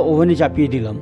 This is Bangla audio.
ওভেনে চাপিয়ে দিলাম।